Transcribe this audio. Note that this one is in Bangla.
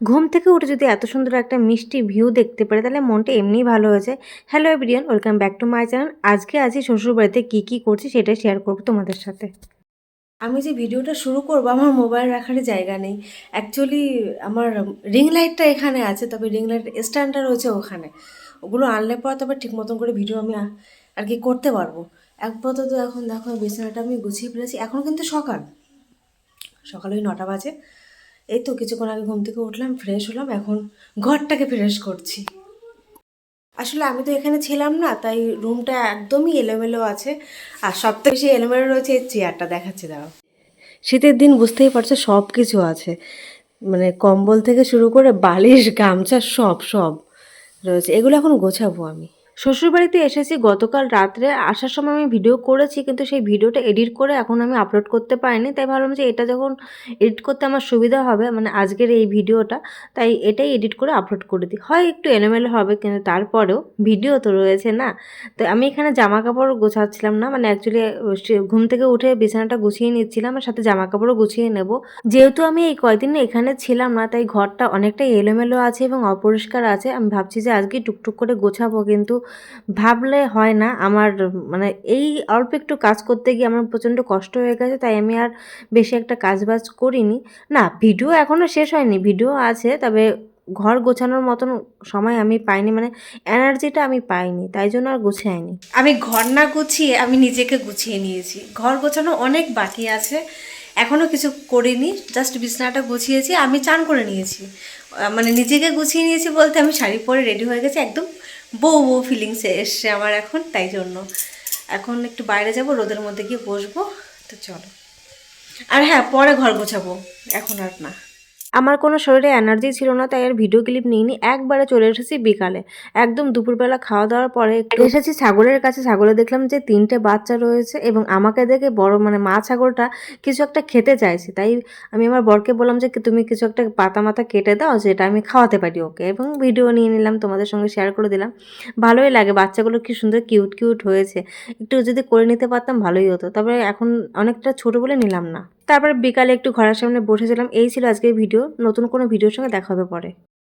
ঘুম থেকে উঠে যদি এত সুন্দর একটা মিষ্টি ভিউ দেখতে পারে, তাহলে মনটা এমনিই ভালো হয়ে যায়। Hello everyone welcome back to my channel আজকে আছি শ্বশুরবাড়িতে কী কী করছি সেটা শেয়ার করব তোমাদের সাথে। আমি যে ভিডিওটা শুরু করব, আমার মোবাইল রাখার জায়গা নেই। অ্যাকচুয়ালি আমার রিং লাইটটা এখানে আছে, তবে রিং লাইট স্ট্যান্ডটা রয়েছে ওখানে। ওগুলো আনলে পর তবে ঠিক মতন করে ভিডিও আমি আর কি করতে পারব। আপাতত এখন দেখো, বিছানাটা আমি গুছিয়ে ফেলেছি। এখন কিন্তু সকাল। সকাল ওই নটা বাজে। এই তো কিছুক্ষণ আগে ঘুম থেকে উঠলাম ফ্রেশ হলাম, এখন ঘরটাকে ফ্রেশ করছি। আসলে আমি তো এখানে ছিলাম না, তাই রুমটা একদমই এলোমেলো আছে। আর সব থেকে বেশি এলোমেলো রয়েছে এই চেয়ারটা, দেখাচ্ছি, দাঁড়াও। শীতের দিন বুঝতেই পারছ সব কিছু আছে। মানে কম্বল থেকে শুরু করে বালিশ, গামছা, সব সব রয়েছে। এগুলো এখন গোছাবো আমি। শ্বশুরবাড়িতে এসেছি, গতকাল রাত্রে আসার সময় আমি ভিডিও করেছি, কিন্তু সেই ভিডিওটা এডিট করে এখন আমি আপলোড করতে পারিনি। তাই ভাবলাম যে এটা যখন এডিট করতে আমার সুবিধা হবে মানে আজকের এই ভিডিওটা তাই এটাই এডিট করে আপলোড করে দিই। হয় একটু এলোমেলো হবে, কিন্তু তারপরেও ভিডিও তো রয়েছে না। তো আমি এখানে জামা কাপড় গোছাচ্ছিলাম না মানে অ্যাকচুয়ালি ঘুম থেকে উঠে বিছানাটা গুছিয়ে নিচ্ছিলাম, আর সাথে জামা কাপড়ও গুছিয়ে নেব। যেহেতু আমি এই কয়দিন এখানে ছিলাম না, তাই ঘরটা অনেকটাই এলোমেলো আছে এবং অপরিষ্কার আছে, আমি ভাবছি যে আজকে টুকটুক করে গোছাবো, কিন্তু ভাবলে হয় না। আমার মানে এই অল্প একটু কাজ করতে গিয়ে আমার প্রচণ্ড কষ্ট হয়ে গেছে, তাই আমি আর বেশি একটা কাজ বাজ করিনি। না, ভিডিও এখনও শেষ হয়নি, ভিডিও আছে, তবে ঘর গোছানোর মতন সময় আমি পাইনি মানে এনার্জিটা আমি পাইনি, তাই জন্য আর গুছাইনি। আমি ঘর না গুছিয়ে আমি নিজেকে গুছিয়ে নিয়েছি। ঘর গোছানো অনেক বাকি আছে এখনও কিছু করিনি জাস্ট বিছানাটা গুছিয়েছি, আমি চান করে নিয়েছি। মানে নিজেকে গুছিয়ে নিয়েছি বলতে আমি শাড়ি পরে রেডি হয়ে গেছি, একদম বউ বউ ফিলিংসে এসছে আমার এখন, তাই জন্য। এখন একটু বাইরে যাব, রোদের মধ্যে গিয়ে বসবো, তো চলো। আর হ্যাঁ পরে ঘর গোছাবো, এখন আর না। আমার কোনো শরীরে এনার্জি ছিল না, তাই আর ভিডিও ক্লিপ নিইনি। একবারে চলে এসেছি বিকালে। একদম দুপুরবেলা খাওয়া দাওয়ার পরে এসেছি ছাগলের কাছে। ছাগলে দেখলাম যে তিনটে বাচ্চা রয়েছে এবং আমাকে দেখে বড় মানে মা ছাগলটা কিছু একটা খেতে চাইছে। তাই আমি আমার বরকে বললাম যে তুমি কিছু একটা পাতা মাথা কেটে দাও, যেটা আমি খাওয়াতে পারি ওকে। এবং ভিডিও নিয়ে নিলাম, তোমাদের সঙ্গে শেয়ার করে দিলাম। ভালোই লাগে, বাচ্চাগুলো কি সুন্দর কিউট কিউট হয়েছে। একটু যদি করে নিতে পারতাম ভালোই হতো। তবে এখন অনেকটা ছোট বলে নিলাম না। তারপরে বিকালে একটু ঘরের সামনে বসেছিলাম, এই ছিল আজকের ভিডিও নতুন কোনো ভিডিওর সঙ্গে দেখা হবে পরে।